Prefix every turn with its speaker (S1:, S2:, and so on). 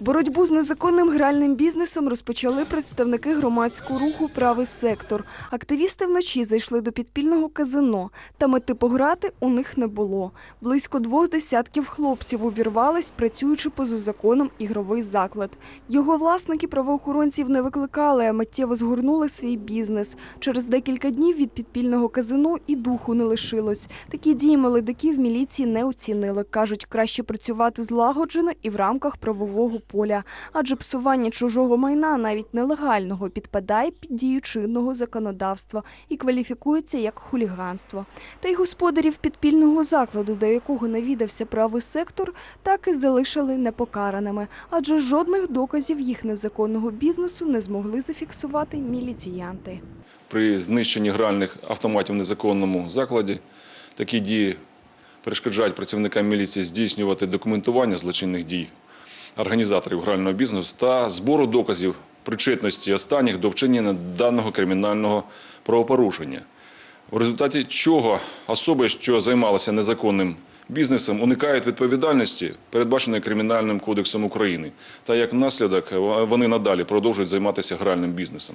S1: Боротьбу з незаконним гральним бізнесом розпочали представники громадського руху Правий сектор. Активісти вночі зайшли до підпільного казино, та мети пограти у них не було. Близько двох десятків хлопців увірвались, працюючи поза законом ігровий заклад. Його власники правоохоронців не викликали, а миттєво згорнули свій бізнес. Через декілька днів від підпільного казино і духу не лишилось. Такі дії молодиків міліції не оцінили. Кажуть, краще працювати злагоджено і в рамках правового поля. Адже псування чужого майна, навіть нелегального, підпадає під дію чинного законодавства і кваліфікується як хуліганство. Та й господарів підпільного закладу, до якого навідався правий сектор, так і залишили непокараними, адже жодних доказів їх незаконного бізнесу не змогли зафіксувати міліціянти.
S2: При знищенні гральних автоматів в незаконному закладі такі дії перешкоджають працівникам міліції здійснювати документування злочинних дій організаторів грального бізнесу та збору доказів причетності останніх до вчинення даного кримінального правопорушення. В результаті чого особи, що займалися незаконним бізнесом, уникають відповідальності, передбаченої Кримінальним кодексом України, та як наслідок вони надалі продовжують займатися гральним бізнесом.